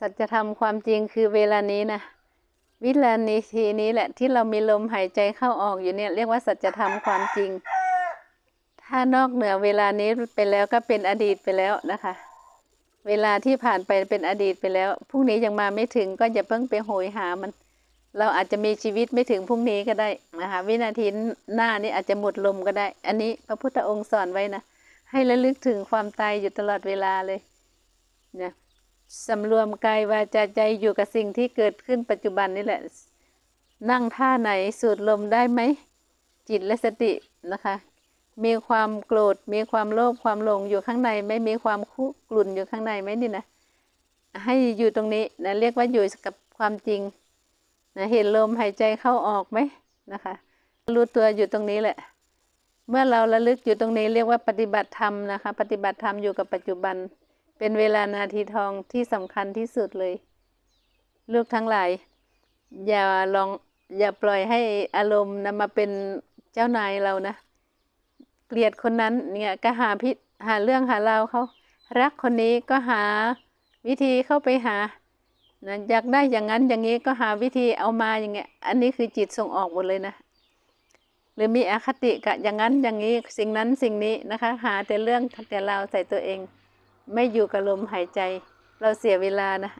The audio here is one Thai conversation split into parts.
สัจธรรมความจริงคือเวลานี้นะวิลานีทีนี้แหละที่เรามีลมหายใจเข้าออกอยู่เนี่ย เรียกว่าสัจธรรมความจริง ถ้านอกเหนือเวลานี้ไปแล้วก็เป็นอดีตไปแล้วนะคะ เวลาที่ผ่านไปเป็นอดีตไปแล้วพรุ่งนี้ยังมาไม่ถึงก็อย่าเพิ่งไปโหยหามัน เราอาจจะมีชีวิตไม่ถึงพรุ่งนี้ก็ได้นะคะวินาทีหน้านี้อาจจะหมดลมก็ได้ อันนี้พระพุทธองค์สอนไว้นะให้ระลึกถึงความตายอยู่ตลอดเวลาเลยนะ สำรวมกายวาจาใจอยู่กับสิ่งที่เกิดขึ้นปัจจุบันนี่แหละ นั่งท่าไหนสูดลมได้ไหม จิตและสตินะคะ มีความโกรธ มีความโลภความหลงอยู่ข้างใน ไม่มีความคุกรุ่นอยู่ข้างในไหมนี่นะ ให้อยู่ตรงนี้นะเรียกว่าอยู่กับความจริงนะเห็นลมหายใจเข้าออกไหมนะคะ รู้ตัวอยู่ตรงนี้แหละ เมื่อเราระลึกอยู่ตรงนี้เรียกว่าปฏิบัติธรรมนะคะ ปฏิบัติธรรมอยู่กับปัจจุบัน เป็นเวลานาทีทองที่สำคัญที่สุดเลย ลูกทั้งหลาย อย่าลองอย่าปล่อยให้อารมณ์นำมาเป็นเจ้านายเรานะ เกลียดคนนั้นเนี่ยก็หาพิษหาเรื่องหาเราเขารักคนนี้ก็หาวิธีเข้าไปหานะอยากได้อย่างนั้นอย่างนี้ก็หาวิธีเอามาอย่างเงี้ย อันนี้คือจิตส่งออกหมดเลยนะ หรือมีอคติกับอย่างนั้นอย่างนี้สิ่งนั้นสิ่งนี้นะคะ หาแต่เรื่องแต่เราใส่ตัวเอง ไม่อยู่กับลมหายใจ เราเสียเวลานะ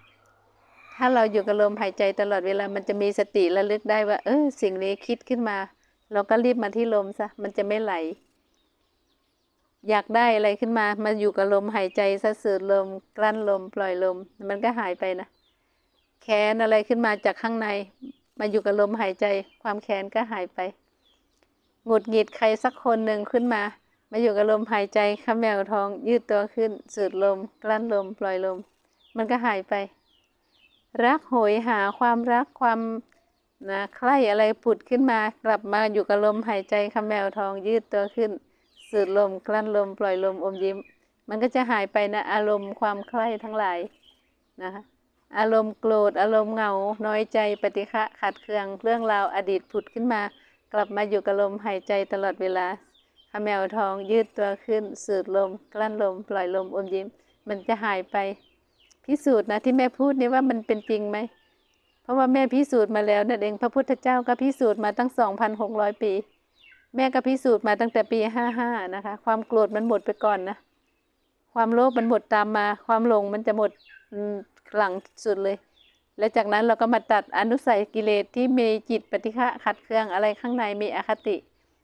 ถ้าเราอยู่กับลมหายใจตลอดเวลามันจะมีสติระลึกได้ว่า เออสิ่งนี้คิดขึ้นมา เราก็รีบมาที่ลมซะมันจะไม่ไหล อยากได้อะไรขึ้นมามาอยู่กับลมหายใจซะสูดลม กลั้นลม ปล่อยลม มันก็หายไปนะแค้นอะไรขึ้นมาจากข้างใน มาอยู่กับลมหายใจ ความแค้นก็หายไปหงุดหงิดใครสักคนหนึ่งขึ้นมา มาอยู่กับลมหายใจข้าแมวทอง ยืดตัวขึ้น สูดลม กลั้นลม ปล่อยลม มันก็หายไป รักโหยหาความรักความนะใคร่อะไรผุดขึ้นมา กลับมาอยู่กับลมหายใจข้าแมวทอง ยืดตัวขึ้น สูดลม กลั้นลม ปล่อยลมอมยิ้ม มันก็จะหายไปนะ อารมณ์ความใคร่ทั้งหลายนะคะอารมณ์โกรธอารมณ์เหงา น้อยใจปฏิฆะขัดเคืองเรื่องราวอดีตผุดขึ้นมา กลับมาอยู่กับลมหายใจตลอดเวลา แมวทองยืดตัวขึ้น สูดลม กลั้นลม ปล่อยลมอมยิ้ม มันจะหายไป พิสูจน์นะที่แม่พูดนี่ว่ามันเป็นจริงไหม เพราะว่าแม่พิสูจน์มาแล้วนั่นเองพระพุทธเจ้าก็พิสูจน์มาตั้งสองพันหกร้อยปี แม่ก็พิสูจน์มาตั้งแต่ปีห้าห้านะคะ ความโกรธมันหมดไปก่อนนะ ความโลภมันหมดตามมา ความหลงมันจะหมดหลังสุดเลย และจากนั้นเราก็มาตัดอนุสัยกิเลสที่มีจิตปฏิฆะขัดเคืองอะไรข้างในมีอคติ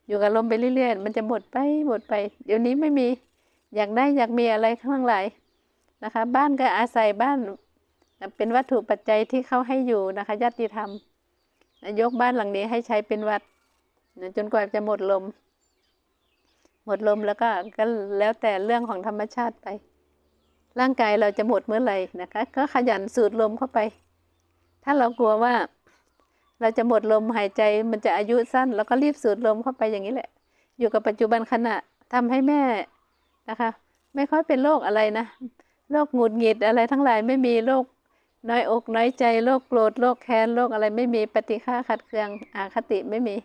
อยู่กับลมไปเรื่อยๆ มันจะหมดไปหมดไป เดี๋ยวนี้ไม่มีอยากได้อยากมีอะไรข้างหลายนะคะ บ้านก็อาศัยบ้าน เป็นวัตถุปัจจัยที่เขาให้อยู่นะคะญาติธรรมยกบ้านหลังนี้ให้ใช้เป็นวัดจนกว่าจะหมดลม หมดลมแล้วก็ก็แล้วแต่เรื่องของธรรมชาติไป ร่างกายเราจะหมดเมื่อไหร่นะคะ ก็ขยันสูดลมเข้าไป ถ้าเรากลัวว่า เราจะหมดลมหายใจมันจะอายุสั้นเราก็รีบสูดลมเข้าไปอย่างนี้แหละ อยู่กับปัจจุบันขณะทำให้แม่นะคะ ไม่ค่อยเป็นโรคอะไรนะโรคหงุดหงิดอะไรทั้งหลายไม่มีโรคน้อยอกน้อยใจโรคโกรธโรคแค้นโรคอะไรไม่มีปฏิฆาขัดเคืองอาคติไม่มี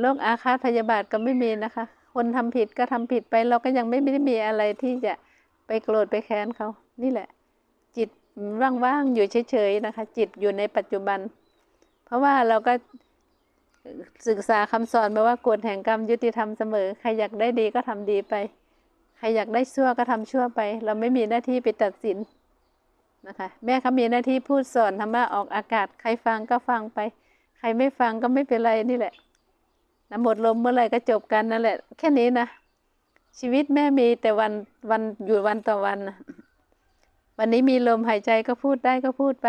โรคอาฆาตพยาบาทก็ไม่มีนะคะ คนทำผิดก็ทำผิดไปเราก็ยังไม่ได้มีอะไรที่จะไปโกรธไปแค้นเขา นี่แหละ จิตว่างๆอยู่เฉยๆนะคะ จิตอยู่ในปัจจุบัน เพราะว่าเราก็ศึกษาคำสอนมาว่ากฎแห่งกรรมยุติธรรมเสมอ ใครอยากได้ดีก็ทำดีไป ใครอยากได้ชั่วก็ทำชั่วไป เราไม่มีหน้าที่ไปตัดสินนะคะ แม่เขามีหน้าที่พูดสอนธรรมะออกอากาศ ใครฟังก็ฟังไป ใครไม่ฟังก็ไม่เป็นไรนี่แหละนะหมดลมเมื่อไหร่ก็จบกันนั่นแหละ แค่นี้นะ ชีวิตแม่มีแต่วันวันอยู่วันต่อวันนะวันนี้มีลมหายใจก็พูดได้ก็พูดไป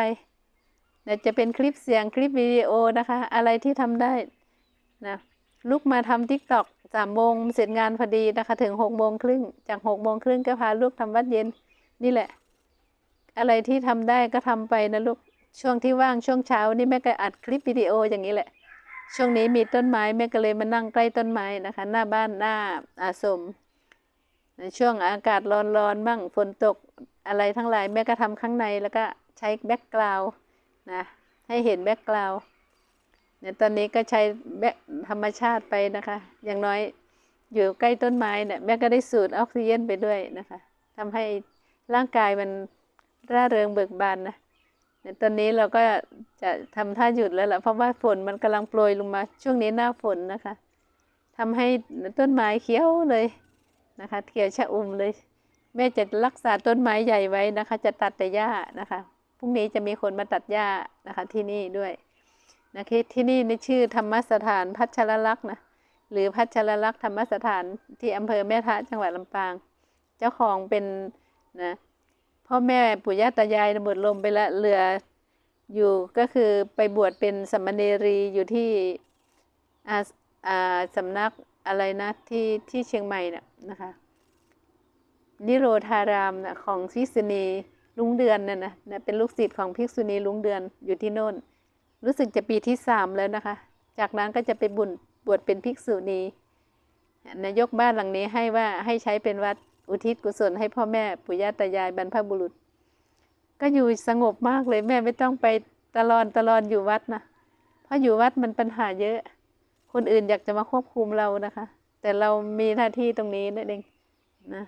นะจะเป็นคลิปเสียงคลิปวิดีโอนะคะ อะไรที่ทำได้นะลุกมาทำทิกตอกสามโมงเสร็จงานพอดีนะคะ ถึงหกโมงครึ่งจากหกโมงครึ่งก็พาลูกทำวัดเย็นนี่แหละ อะไรที่ทำได้ก็ทำไปนะลูกช่วงที่ว่างช่วงเช้านี่แม่ก็อัดคลิปวิดีโออย่างนี้แหละ ช่วงนี้มีต้นไม้แม่ก็เลยมานั่งใกล้ต้นไม้นะคะ หน้าบ้านหน้าอาสมในช่วงอากาศร้อนๆบ้างฝนตกอะไรทั้งหลายแม่ก็ทำข้างในแล้วก็ใช้แบ็กกราว นะ ให้เห็นแบ็กกราวเนี่ยตอนนี้ก็ใช้แบ็ธรรมชาติไปนะคะ อย่างน้อยอยู่ใกล้ต้นไม้เนี่ยแม่ก็ได้สูดออกซิเจนไปด้วยนะคะทำให้ร่างกายมันร่าเริงเบิกบานนะในตอนนี้เราก็จะทำท่าหยุดแล้วล่ะเพราะว่าฝนมันกำลังโปรยลงมา ช่วงนี้หน้าฝนนะคะทำให้ต้นไม้เขียวเลยนะคะเขียวชะอุ่มเลย แม่จะรักษาต้นไม้ใหญ่ไว้นะคะ จะตัดแต่หญ้านะคะ รุ่งนี้จะมีคนมาตัดหญ้านะคะที่นี่ด้วยนะคะที่นี่ในชื่อธรรมสถานพัชรลักษณ์นะหรือพัชรลักษณ์ธรรมสถานที่อำเภอแม่ทะจังหวัดลำปาง เจ้าของเป็นนะพ่อแม่ปู่ย่าตายายบวชลมไปละเรืออยู่ก็คือไปบวชเป็นสามเณรีอยู่ที่อาอาสำนักอะไรนะที่ที่เชียงใหม่น่ะนะคะ นิโรธารามนะของภิกษุณี ลุงเดือนน่ะนะนะเป็นลูกศิษย์ของภิกษุณีลุงเดือนอยู่ที่โน่น รู้สึกจะปีที่สามแล้วนะคะ จากนั้นก็จะไปบุญบวชเป็นภิกษุณีนายกบ้านหลังนี้ให้ว่าให้ใช้เป็นวัดอุทิศกุศลให้พ่อแม่ปู่ย่าตายายบรรพบุรุษ ก็อยู่สงบมากเลยแม่ไม่ต้องไปตลอนตลอนอยู่วัดนะเพราะอยู่วัดมันปัญหาเยอะ คนอื่นอยากจะมาควบคุมเรานะคะ แต่เรามีหน้าที่ตรงนี้นั่นเองนะ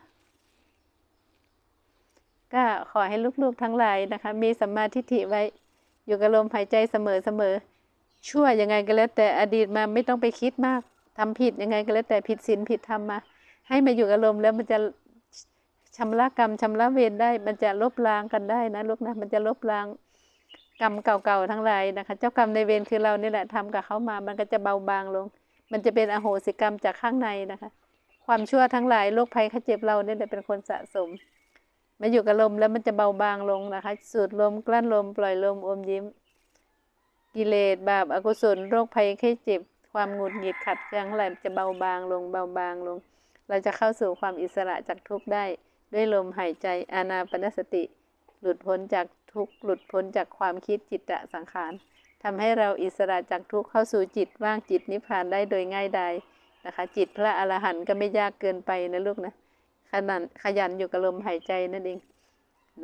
ก็ขอให้ลูกๆทั้งหลายนะคะ มีสัมมาทิฏฐิไว้ อยู่กับลมหายใจเสมอเสมอชั่วยังไงก็แล้วแต่อดีตมาไม่ต้องไปคิดมากทำผิดยังไงก็แล้วแต่ผิดศีลผิดธรรมมา ให้มาอยู่กับลมแล้วมันจะชำระกรรมชำระเวรได้ มันจะลบล้างกันได้นะลูกนะมันจะลบล้างกรรมเก่าๆทั้งหลายนะคะ เจ้ากรรมในเวรคือเรานี่แหละทำกับเขามา มันก็จะเบาบางลง มันจะเป็นอโหสิกรรมจากข้างในนะคะ ความชั่วทั้งหลายโรคภัยข้เจ็บเราเนี่ยเป็นคนสะสม มาอยู่กับลมแล้วมันจะเบาบางลงนะคะ สูดลมกลั้นลม ปล่อยลมอมยิ้ม กิเลสบาปอกุศลโรคภัยไข้เจ็บ ความหงุดหงิดขัดเคืองอะไรจะเบาบางลงเบาบางลง เราจะเข้าสู่ความอิสระจากทุกข์ได้ ด้วยลมหายใจอานาปนสติ หลุดพ้นจากทุกข์หลุดพ้นจากความคิดจิตตะสังขารทำให้เราอิสระจากทุกข์เข้าสู่จิตว่างจิตนิพพานได้โดยง่ายดายนะคะ จิตพระอรหันต์ก็ไม่ยากเกินไปนะลูกนะ ขนันขยันอยู่กับลมหายใจนั่นเอง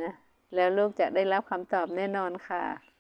นะแล้วลูกจะได้รับคำตอบแน่นอนค่ะ